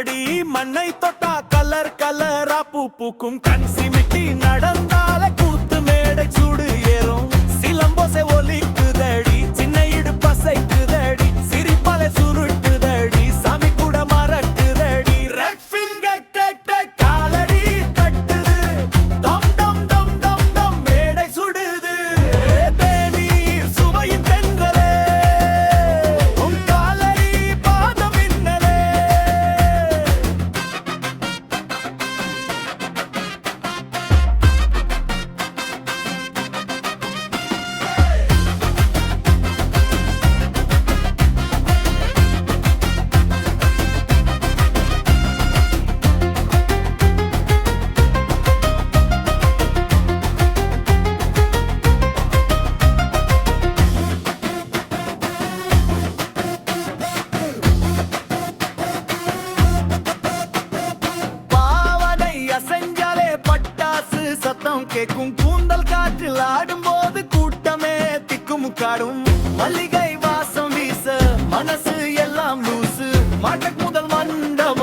அடி மண்ணை தொட்டா கலர் கலரா பூ பூக்கும். கண் சிமிட்டி நடந்தாலே சத்தம் கேட்கும். கூந்தல் காற்றில் ஆடும் போது கூட்டமே திக்குமுக்காடும் மல்லிகை வாசம் வீச மனசு எல்லாம் லூசு. மடக் முதல் மண்டபம்